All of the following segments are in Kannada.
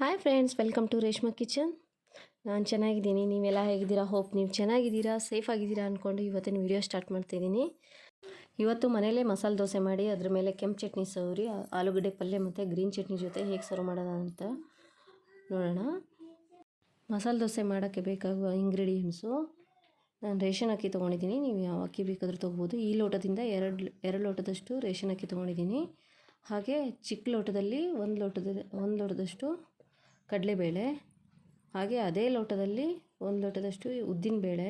Hi friends welcome to Reshma kitchen ನಾನು ಚೆನ್ನಾಗಿದ್ದೀನಿ. ನೀವೆಲ್ಲ ಹೇಗಿದ್ದೀರಾ? ಹೋಪ್ ನೀವು ಚೆನ್ನಾಗಿದ್ದೀರಾ? ಸೇಫ್ ಆಗಿದ್ದೀರಾ ಅಂದ್ಕೊಂಡು ಇವತ್ತಿನ ವಿಡಿಯೋ ಸ್ಟಾರ್ಟ್ ಮಾಡ್ತಿದ್ದೀನಿ ಇವತ್ತು ಮನೇಲೇ ಮಸಾಲೆ ದೋಸೆ ಮಾಡಿ, ಅದ್ರ ಮೇಲೆ ಕೆಂಪು ಚಟ್ನಿ ಸೌರಿ ಆಲೂಗಡ್ಡೆ ಪಲ್ಯ ಮತ್ತು ಗ್ರೀನ್ ಚಟ್ನಿ ಜೊತೆ ಹೇಗೆ ಸರ್ವ್ ಮಾಡೋಣ ಅಂತ ನೋಡೋಣ. ಮಸಾಲೆ ದೋಸೆ ಮಾಡೋಕ್ಕೆ ಬೇಕಾಗುವ ಇಂಗ್ರೀಡಿಯೆಂಟ್ಸು ನಾನು ರೇಷನ್ ಅಕ್ಕಿ ತೊಗೊಂಡಿದ್ದೀನಿ. ನೀವು ಯಾವ ಅಕ್ಕಿ ಬೇಕಾದರೂ ತೊಗೋಬೋದು. ಈ ಲೋಟದಿಂದ ಎರಡು ಎರಡು ಲೋಟದಷ್ಟು ರೇಷನ್ ಅಕ್ಕಿ ತೊಗೊಂಡಿದ್ದೀನಿ. ಹಾಗೆ ಚಿಕ್ಕ ಲೋಟದಲ್ಲಿ ಒಂದು ಲೋಟದ ಒಂದು ಲೋಟದಷ್ಟು ಕಡಲೆಬೇಳೆ, ಹಾಗೆ ಅದೇ ಲೋಟದಲ್ಲಿ ಒಂದು ಲೋಟದಷ್ಟು ಉದ್ದಿನಬೇಳೆ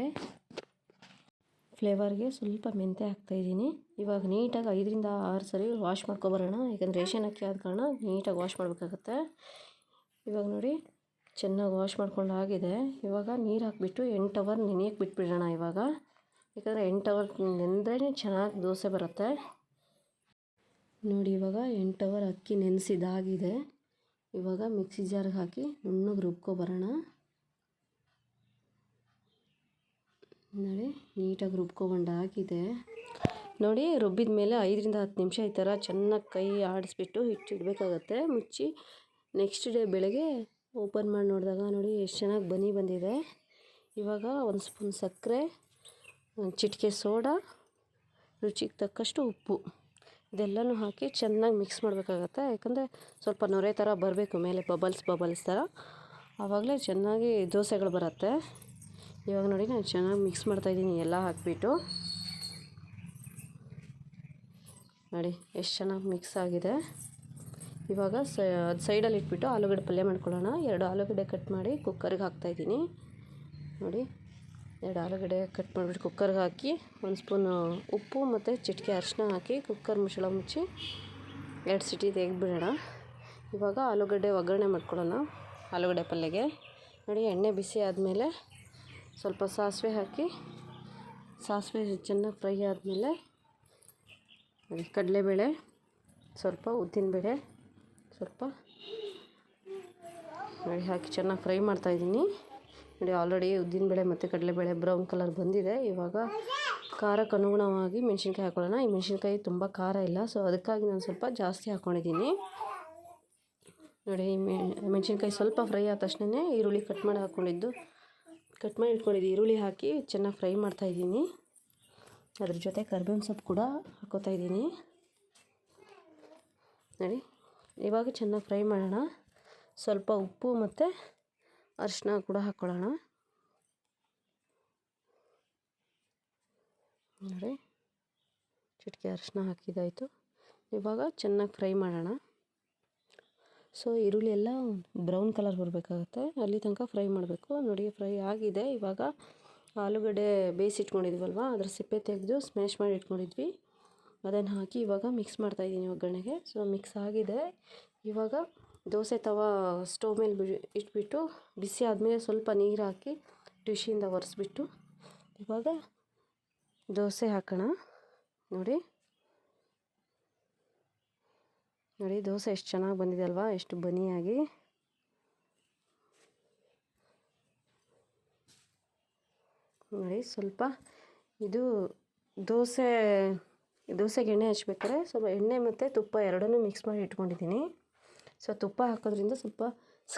ಫ್ಲೇವರ್ಗೆ ಸ್ವಲ್ಪ ಮೆಂತ್ಯ ಹಾಕ್ತಾಯಿದ್ದೀನಿ ಇವಾಗ ನೀಟಾಗಿ ಐದರಿಂದ ಆರು ಸರಿ ವಾಶ್ ಮಾಡ್ಕೊಬರೋಣ. ಯಾಕಂದರೆ ರೇಷನ್ ಅಕ್ಕಿ ಆದ ಕಾರಣ ನೀಟಾಗಿ ವಾಶ್ ಮಾಡಬೇಕಾಗತ್ತೆ. ಇವಾಗ ನೋಡಿ, ಚೆನ್ನಾಗಿ ವಾಶ್ ಮಾಡ್ಕೊಂಡು ಆಗಿದೆ. ಇವಾಗ ನೀರು ಹಾಕಿಬಿಟ್ಟು ಎಂಟು ಅವರ್ ನೆನೆಯಕ್ಕೆ ಬಿಟ್ಬಿಡೋಣ ಇವಾಗ. ಯಾಕಂದರೆ ಎಂಟು ಅವರ್ ನೆಂದ್ರೇ ಚೆನ್ನಾಗಿ ದೋಸೆ ಬರುತ್ತೆ. ನೋಡಿ ಇವಾಗ ಎಂಟು ಅವರ್ ಅಕ್ಕಿ ನೆನೆಸಿದಾಗಿದೆ. ಇವಾಗ ಮಿಕ್ಸಿ ಜಾರ್ಗೆ ಹಾಕಿ ನುಣ್ಣಗೆ ರುಬ್ಕೊಬರೋಣ. ನೋಡಿ, ನೀಟಾಗಿ ರುಬ್ಕೊಬಂಡು ಹಾಕಿದೆ. ನೋಡಿ, ರುಬ್ಬಿದ ಮೇಲೆ ಐದರಿಂದ ಹತ್ತು ನಿಮಿಷ ಈ ಥರ ಚೆನ್ನಾಗಿ ಕೈ ಆಡಿಸ್ಬಿಟ್ಟು ಹಿಟ್ಟಿಡಬೇಕಾಗತ್ತೆ. ಮುಚ್ಚಿ ನೆಕ್ಸ್ಟ್ ಡೇ ಬೆಳಗ್ಗೆ ಓಪನ್ ಮಾಡಿ ನೋಡಿದಾಗ ನೋಡಿ ಎಷ್ಟು ಚೆನ್ನಾಗಿ ಬನಿ ಬಂದಿದೆ. ಇವಾಗ ಒಂದು ಸ್ಪೂನ್ ಸಕ್ಕರೆ, ಒಂದು ಚಿಟಿಕೆ ಸೋಡಾ, ರುಚಿಗೆ ತಕ್ಕಷ್ಟು ಉಪ್ಪು. ಇದೆಲ್ಲನೂ ಹಾಕಿ ಚೆನ್ನಾಗಿ ಮಿಕ್ಸ್ ಮಾಡಬೇಕಾಗತ್ತೆ. ಯಾಕಂದರೆ ಸ್ವಲ್ಪ ನೊರೆ ಥರ ಬರಬೇಕು ಮೇಲೆ ಬಬಲ್ಸ್ ಬಬಲ್ಸ್ ಥರ. ಆವಾಗಲೇ ಚೆನ್ನಾಗಿ ದೋಸೆಗಳು ಬರುತ್ತೆ. ಇವಾಗ ನೋಡಿ ನಾನು ಚೆನ್ನಾಗಿ ಮಿಕ್ಸ್ ಮಾಡ್ತಾಯಿದ್ದೀನಿ ಎಲ್ಲ ಹಾಕಿಬಿಟ್ಟು. ನೋಡಿ, ಎಷ್ಟು ಚೆನ್ನಾಗಿ ಮಿಕ್ಸ್ ಆಗಿದೆ. ಇವಾಗ ಸೈಡಲ್ಲಿ ಇಟ್ಬಿಟ್ಟು ಆಲೂಗಡ್ಡೆ ಪಲ್ಯ ಮಾಡ್ಕೊಳ್ಳೋಣ. ಎರಡು ಆಲೂಗಡ್ಡೆ ಕಟ್ ಮಾಡಿ ಕುಕ್ಕರ್ಗೆ ಹಾಕ್ತಾಯಿದ್ದೀನಿ ನೋಡಿ. ಎರಡು ಆಲೂಗಡ್ಡೆ ಕಟ್ ಮಾಡಿಬಿಟ್ಟು ಕುಕ್ಕರ್ಗೆ ಹಾಕಿ, ಒಂದು ಸ್ಪೂನು ಉಪ್ಪು ಮತ್ತು ಚಿಟಿಕೆ ಅರಿಶಿನ ಹಾಕಿ ಕುಕ್ಕರ್ ಮುಚ್ಚಳ ಮುಚ್ಚಿ ಎರಡು ಸಿಟಿ ತೆಗೆದ್ಬಿಡೋಣ. ಇವಾಗ ಆಲೂಗಡ್ಡೆ ಒಗ್ಗರಣೆ ಮಾಡ್ಕೊಳ್ಳೋಣ. ಆಲೂಗಡ್ಡೆ ಪಲ್ಯಗೆ. ನೋಡಿ, ಎಣ್ಣೆ ಬಿಸಿ ಆದಮೇಲೆ ಸ್ವಲ್ಪ ಸಾಸಿವೆ ಹಾಕಿ, ಸಾಸಿವೆ ಚೆನ್ನಾಗಿ ಫ್ರೈ ಆದಮೇಲೆ ಕಡಲೆಬೇಳೆ, ಸ್ವಲ್ಪ ಉದ್ದಿನಬೇಳೆ ಸ್ವಲ್ಪ ನೋಡಿ, ಹಾಕಿ ಚೆನ್ನಾಗಿ ಫ್ರೈ ಮಾಡ್ತಾಯಿದ್ದೀನಿ ನೋಡಿ ಆಲ್ರೆಡಿ ಉದ್ದಿನಬೇಳೆ ಮತ್ತು ಕಡಲೆಬೇಳೆ ಬ್ರೌನ್ ಕಲರ್ ಬಂದಿದೆ. ಇವಾಗ ಖಾರಕ್ಕೆ ಅನುಗುಣವಾಗಿ ಮೆಣಸಿನ್ಕಾಯಿ ಹಾಕೊಳ್ಳೋಣ. ಈ ಮೆಣಸಿನ್ಕಾಯಿ ತುಂಬ ಖಾರ ಇಲ್ಲ ಸೊ ಅದಕ್ಕಾಗಿ ನಾನು ಸ್ವಲ್ಪ ಜಾಸ್ತಿ ಹಾಕ್ಕೊಂಡಿದ್ದೀನಿ ನೋಡಿ ಮೆಣಸಿನ್ಕಾಯಿ ಸ್ವಲ್ಪ ಫ್ರೈ ಆದ ತಕ್ಷಣ ಈರುಳ್ಳಿ ಕಟ್ ಮಾಡಿ ಹಾಕ್ಕೊಂಡಿದ್ದು ಕಟ್ ಮಾಡಿ ಇಟ್ಕೊಂಡಿದ್ದು. ಈರುಳ್ಳಿ ಹಾಕಿ ಚೆನ್ನಾಗಿ ಫ್ರೈ ಮಾಡ್ತಾಯಿದ್ದೀನಿ ಅದ್ರ ಜೊತೆ ಕರ್ಬೇವಿನ ಸೊಪ್ಪು ಕೂಡ ಹಾಕೋತಾ ಇದ್ದೀನಿ. ನೋಡಿ, ಇವಾಗ ಚೆನ್ನಾಗಿ ಫ್ರೈ ಮಾಡೋಣ. ಸ್ವಲ್ಪ ಉಪ್ಪು ಮತ್ತು ಅರಿಶಿನ ಕೂಡ ಹಾಕ್ಕೊಳ್ಳೋಣ ನೋಡಿ, ಚಿಟಿಕೆ ಅರಿಶಿನ ಹಾಕಿದಾಯಿತು ಇವಾಗ ಚೆನ್ನಾಗಿ ಫ್ರೈ ಮಾಡೋಣ. ಸೊ, ಈರುಳ್ಳಿ ಎಲ್ಲ ಬ್ರೌನ್ ಕಲರ್ ಬರಬೇಕಾಗತ್ತೆ. ಅಲ್ಲಿ ತನಕ ಫ್ರೈ ಮಾಡಬೇಕು. ನೋಡಿ, ಫ್ರೈ ಆಗಿದೆ. ಇವಾಗ ಆಲೂಗಡ್ಡೆ ಬೇಯಿಸಿಟ್ಕೊಂಡಿದ್ವಲ್ವ ಅದರ ಸಿಪ್ಪೆ ತೆಗೆದು ಸ್ಮ್ಯಾಶ್ ಮಾಡಿ ಇಟ್ಕೊಂಡಿದ್ವಿ. ಅದನ್ನು ಹಾಕಿ ಇವಾಗ ಮಿಕ್ಸ್ ಮಾಡ್ತಾಯಿದ್ದೀನಿ ಒಗ್ಗರಣೆಗೆ. ಸೊ ಮಿಕ್ಸ್ ಆಗಿದೆ. ಇವಾಗ ದೋಸೆ ತವ ಸ್ಟವ್ ಮೇಲೆ ಬಿ ಇಟ್ಬಿಟ್ಟು ಬಿಸಿ ಆದಮೇಲೆ ಸ್ವಲ್ಪ ನೀರು ಹಾಕಿ ಡಿಶಿಯಿಂದ ಒರೆಸ್ಬಿಟ್ಟು ಇವಾಗ ದೋಸೆ ಹಾಕೋಣ. ನೋಡಿ. ನೋಡಿ, ದೋಸೆ ಎಷ್ಟು ಚೆನ್ನಾಗಿ ಬಂದಿದೆ ಅಲ್ವಾ? ಎಷ್ಟು ಬನಿಯಾಗಿ. ನೋಡಿ, ಸ್ವಲ್ಪ ಇದು ದೋಸೆ, ದೋಸೆಗೆ ಎಣ್ಣೆ ಹಚ್ಬೇಕಾದ್ರೆ ಸ್ವಲ್ಪ ಎಣ್ಣೆ ಮತ್ತು ತುಪ್ಪ ಎರಡನ್ನೂ ಮಿಕ್ಸ್ ಮಾಡಿ ಇಟ್ಕೊಂಡಿದ್ದೀನಿ. ಸೊ ತುಪ್ಪ ಹಾಕೋದ್ರಿಂದ ಸ್ವಲ್ಪ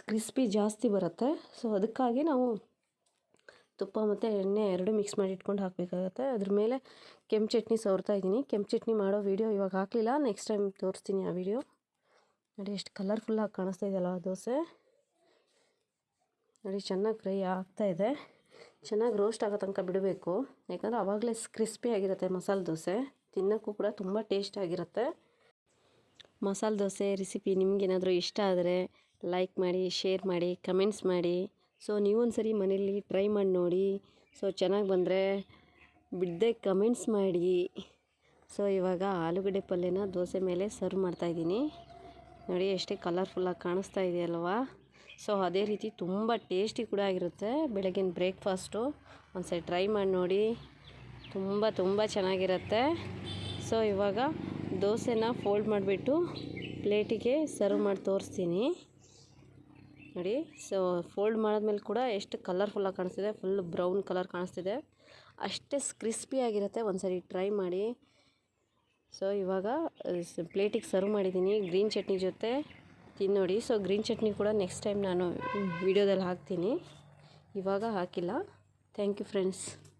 ಕ್ರಿಸ್ಪಿ ಜಾಸ್ತಿ ಬರುತ್ತೆ. ಸೊ ಅದಕ್ಕಾಗಿ ನಾವು ತುಪ್ಪ ಮತ್ತು ಎಣ್ಣೆ ಎರಡು ಮಿಕ್ಸ್ ಮಾಡಿ ಇಟ್ಕೊಂಡು ಹಾಕಬೇಕಾಗತ್ತೆ. ಅದ್ರ ಮೇಲೆ ಕೆಂಪು ಚಟ್ನಿ ಸವರ್ತಾ ಇದ್ದೀನಿ. ಕೆಂಪು ಚಟ್ನಿ ಮಾಡೋ ವೀಡಿಯೋ ಇವಾಗ ಹಾಕಲಿಲ್ಲ. ನೆಕ್ಸ್ಟ್ ಟೈಮ್ ತೋರಿಸ್ತೀನಿ ಆ ವಿಡಿಯೋ. ನೋಡಿ ಎಷ್ಟು ಕಲರ್ಫುಲ್ಲಾಗಿ ಕಾಣಿಸ್ತಾ ಇದೆಯಲ್ಲ ಆ ದೋಸೆ. ನೋಡಿ ಚೆನ್ನಾಗಿ ಫ್ರೈ ಇದೆ. ಚೆನ್ನಾಗಿ ರೋಸ್ಟ್ ಆಗೋ ತನಕ ಬಿಡಬೇಕು. ಯಾಕಂದರೆ ಆವಾಗಲೇ ಕ್ರಿಸ್ಪಿ ಆಗಿರುತ್ತೆ ಮಸಾಲೆ ದೋಸೆ. ತಿನ್ನೋಕ್ಕೂ ಕೂಡ ತುಂಬ ಟೇಸ್ಟ್ ಆಗಿರುತ್ತೆ. ಮಸಾಲೆ ದೋಸೆ ರೆಸಿಪಿ ನಿಮಗೇನಾದರೂ ಇಷ್ಟ ಆದರೆ ಲೈಕ್ ಮಾಡಿ ಶೇರ್ ಮಾಡಿ ಕಮೆಂಟ್ಸ್ ಮಾಡಿ. ಸೊ ನೀವೊಂದು ಸರಿ ಮನೇಲಿ ಟ್ರೈ ಮಾಡಿ ನೋಡಿ. ಸೊ ಚೆನ್ನಾಗಿ ಬಂದರೆ ಬಿಡದೆ ಕಮೆಂಟ್ಸ್ ಮಾಡಿ. ಸೊ ಇವಾಗ ಆಲೂಗಡ್ಡೆ ಪಲ್ಯನ ದೋಸೆ ಮೇಲೆ ಸರ್ವ್ ಮಾಡ್ತಾಯಿದ್ದೀನಿ ನೋಡಿ, ಎಷ್ಟೇ ಕಲರ್ಫುಲ್ಲಾಗಿ ಕಾಣಿಸ್ತಾ ಇದೆಯಲ್ವಾ? ಸೊ ಅದೇ ರೀತಿ ತುಂಬ ಟೇಸ್ಟಿ ಕೂಡ ಆಗಿರುತ್ತೆ. ಬೆಳಗಿನ ಬ್ರೇಕ್ಫಾಸ್ಟು ಒಂದು ಸರಿ ಟ್ರೈ ಮಾಡಿ ನೋಡಿ. ತುಂಬ ತುಂಬ ಚೆನ್ನಾಗಿರುತ್ತೆ. ಸೊ ಇವಾಗ ದೋಸೆನ ಫೋಲ್ಡ್ ಮಾಡಿಬಿಟ್ಟು ಪ್ಲೇಟಿಗೆ ಸರ್ವ್ ಮಾಡಿ ತೋರಿಸ್ತೀನಿ. ನೋಡಿ, ಸೊ ಫೋಲ್ಡ್ ಮಾಡಿದ್ಮೇಲೆ ಕೂಡ ಎಷ್ಟು ಕಲರ್ಫುಲ್ಲಾಗಿ ಕಾಣಿಸ್ತಿದೆ. ಫುಲ್ ಬ್ರೌನ್ ಕಲರ್ ಕಾಣಿಸ್ತಿದೆ. ಅಷ್ಟೇ ಕ್ರಿಸ್ಪಿ ಆಗಿರುತ್ತೆ. ಒಂದು ಸರಿ ಟ್ರೈ ಮಾಡಿ. ಸೊ, ಇವಾಗ ಪ್ಲೇಟಿಗೆ ಸರ್ವ್ ಮಾಡಿದ್ದೀನಿ. ಗ್ರೀನ್ ಚಟ್ನಿ ಜೊತೆ ತಿನ್ನೋಡಿ ಸೊ, ಗ್ರೀನ್ ಚಟ್ನಿ ಕೂಡ ನೆಕ್ಸ್ಟ್ ಟೈಮ್ ನಾನು ವಿಡಿಯೋದಲ್ಲಿ ಹಾಕ್ತೀನಿ. ಇವಾಗ ಹಾಕಿಲ್ಲ. Thank you friends.